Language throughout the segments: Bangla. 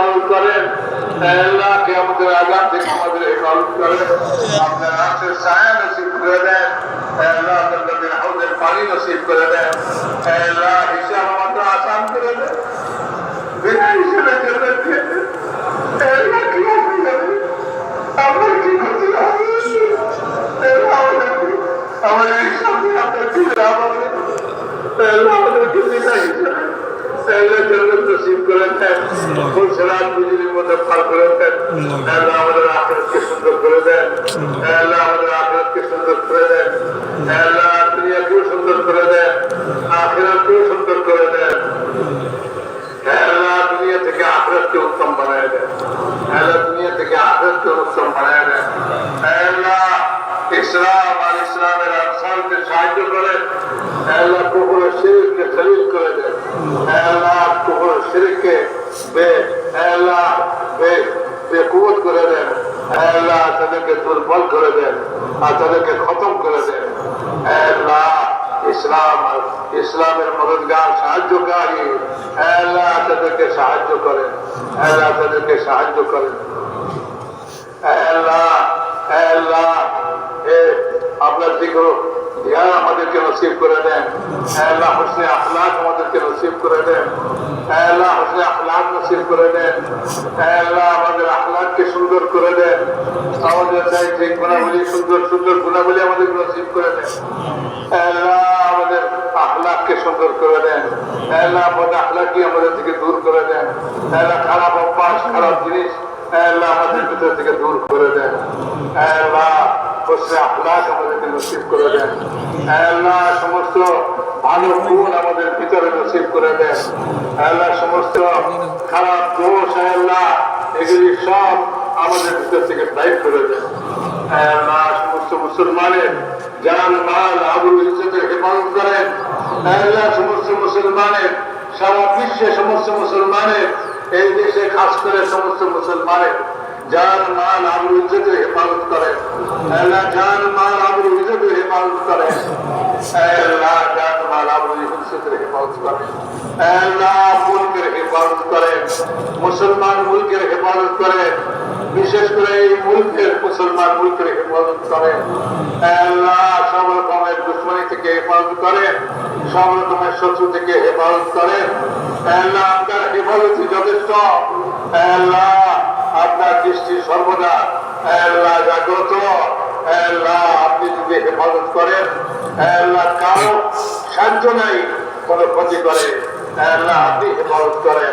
হেফাজত করেন আল্লাহ কে আমাদের আজাদ থেকে আমাদের হেফাজত করেন আপনার হাতের ছায়া নসিব করে দেন, আল্লাহ নবীর হাউদের পানি নসিব করে দেন, আল্লাহ হিসাব আমাদের আসান করে দেন। বিনা হিসেবে দিয়ে আল্লাহ হবে কি করতে হবে? আমাদের আমাদের হিসাব আপনার কি লাভ হবে। হিসেবে আল্লাহ জন্নত নসিব করে দেন ফুলসরাত বিজলির মধ্যে পার করে দেন আল্লাহ। আমাদের আখেরাতকে সুন্দর করে দেন। আল্লাহ। আমাদের আখেরাতকে সুন্দর করে দেন। আল্লাহ। দুনিয়াকেও সুন্দর করে দেন। আখেরাতকেও সুন্দর করে দেন আল্লাহ দুনিয়া থেকে আখেরাতকে উত্তম বানায় দেন আল্লাহ দুনিয়া থেকে আখেরাতকে উত্তম বানায় দেন আল্লাহ ইসলাম আর ইসলামের আনসারকে সাহায্য করেন আল্লাহ কুকুর শিরকে শরীর করে দেন আল্লাহ কুকুর শিরকে বে, আল্লাহ বে বেকুত করে দেন। আল্লাহ তাদেরকে দুর্বল করে দেন আর তাদেরকে খতম করে দেন। আল্লাহ ইসলাম, ইসলামের মদতগার সাহায্যকারী। আল্লাহ তাদেরকে সাহায্য করেন। আল্লাহ তাদেরকে সাহায্য করেন। আল্লাহ আল্লাহ আপনার দিকে ধ্যান আমাদেরকে নসিব করে দেন। আল্লাহ হোসনে আখলাক আমাদেরকে নসিব করে দেন। আল্লাহ হোসনে আখলাক নসিব করে দেন। আল্লাহ আমাদের আখলাককে সুন্দর করে দেন। আমাদের চাইতে গুণাবলী সুন্দর সুন্দর গুণাবলী আমাদেরকে নসিব করে দেন। আল্লাহ আমাদের আখলাককে সুন্দর করে দেন। আল্লাহ আমাদের আখলাককে আমাদের থেকে দূর করে দেন। আল্লাহ খারাপ অভ্যাস, খারাপ জিনিস, আল্লাহ আমাদের ভিতর থেকে দূর করে দেন। আল্লাহ হোসনে আখলাক আমাদেরকে নসিব করে দেন। আল্লাহ সমস্ত ভালো গুণ আমাদের ভিতরে নসিব করে দেন। আল্লাহ সমস্ত খারাপ দোষ, আল্লাহ এগুলি সব আমাদের ভিতর থেকে দায়ী করে দেন। আল্লাহ সমস্ত মুসলমানের জান, মাল, আবুল করেন। আল্লাহ সমস্ত মুসলমানের সারা বিশ্বে সমস্ত মুসলমানের এই দেশে খাস করে সমস্ত মুসলমানের যার মাল, আবু ইজ্জত হেফাজত করে আল্লাহ জান, মাল, আবু ইজ্জত হেফাজত করে আল্লাহ জান, মাল আবুল ইজ্জতের হেফাজত করে আল্লাহ মুলকের হেফাজত করেন। মুসলমান মুলকের হেফাজত করেন। বিশেষ করে এই মুলকের মুসলমান মুলকের হেফাজত করেন আল্লাহ সব রকমের দুশ্মনী থেকে হেফাজত করেন সব রকমের শত্রু থেকে হেফাজত করেন আল্লাহ আপনার হেফাজতই যথেষ্ট। আল্লাহ আপনার দৃষ্টি সর্বদা। আল্লাহ জাগ্রত। আল্লাহ আপনি যদি হেফাজত করেন, আল্লাহ কারও সাহায্য নাই, কোনো ক্ষতি করে। আল্লাহ আপনি হেফাজত করেন।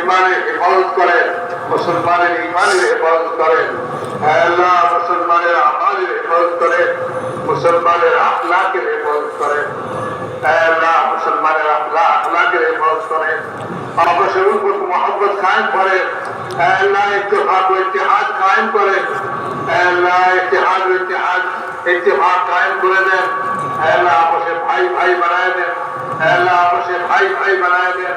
ইমানের হেফাজত করেন, মুসলমানের ইমানের হেফাজত করেন। হ্যাঁ, আল্লাহ মুসলমানের আমাদের হেফাজত করেন, মুসলমানের আখলাকের হেফাজত করেন। হ্যাঁ, আল্লাহ মুসলমানের আখলা আখলাকের হেফাজত করেন। অবশ্যই উপর মোহাম্মত কায়েম করেন। হ্যাঁ, আল্লাহ ইত্তেফাক ও ইতিহাস কায়েম করেন। আল্লাহ ইতিহাস ও ইতিহাস ইত্তেফাক কায়েম করে দেন। আল্লাহ অবশ্যই ভাই ভাই বানায় দেন। আল্লাহ অবশ্যই ভাই ভাই বানায় দেন।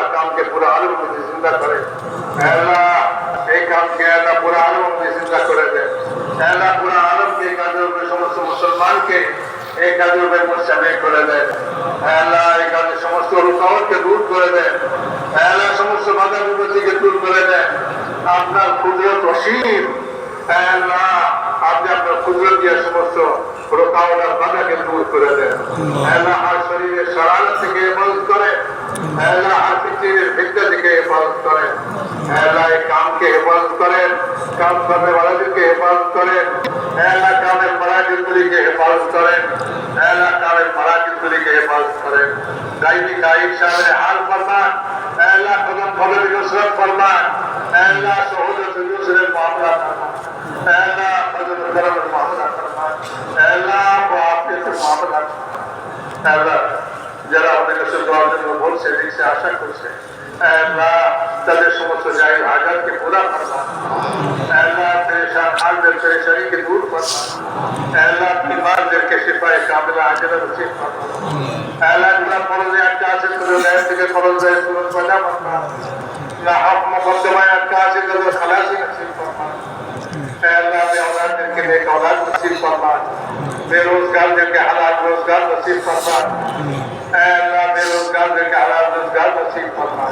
পুরো আলুর মধ্যে চিন্তা করে। আল্লাহ এই কামকে আল্লাহ পুরো আলুর মধ্যে চিন্তা করে দেন। আল্লাহ পুরো আলমকে এই কাজের উপরে সমস্ত মুসলমানকে এই কাজের উপরে মোসাফে করে দেন। আল্লাহ এই কাজের সমস্ত রুকাওয়াতকে দূর করে দেন। আল্লাহ সমস্ত বাধা বিপত্তিকে দূর করে দেন। আপনার কুদরত অসীম। আল্লাহ, আপনি আপনার কুদরত দিয়ে সমস্ত রোকাওয়ার বাধাকে দূর করে দেন। আল্লাহ আর শরীরের সারাল থেকে বন্ধ করে। আল্লাহ আর পৃথিবীর এই কামকে হেফাজত করেন, কাম করবে বালাদেরকে হেফাজত করেন, আল্লাহ কামের মারাকিগুলিকে হেফাজত করেন, আল্লাহ কামের মারাকিগুলিকে হেফাজত করেন। গাইবি গাইব সামনে হাল ফরমান আল্লাহ কদম ফলবি নুসরত ফরমান, আল্লাহ সহজত ইউসরের মামলা আল্লাহ ফজল করমের মামলা ফরমান, আল্লাহ আফিয়তের মামলা আল্লাহ, যারা আমাদের কাছে দোয়ার জন্য বলছে লিখছে আশা করছে, আল্লাহ তাদের সমস্ত যাই আঘাতকে পুরা ফরমান আল্লাহ পেরেশান হালদের পেরেশানিকে দূর ফরমান আল্লাহ বিমারদেরকে সিপাহে কামলা আজেরা রসিক ফরমান আল্লাহগুলা ख्याल नसीब फरमा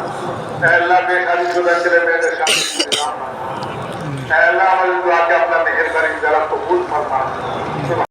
अल्लाह बेकारी जुदा चले मेरे शामिल अल्लाह हमारी दुआ के अपना मेहरबानी जरा कबूल फरमा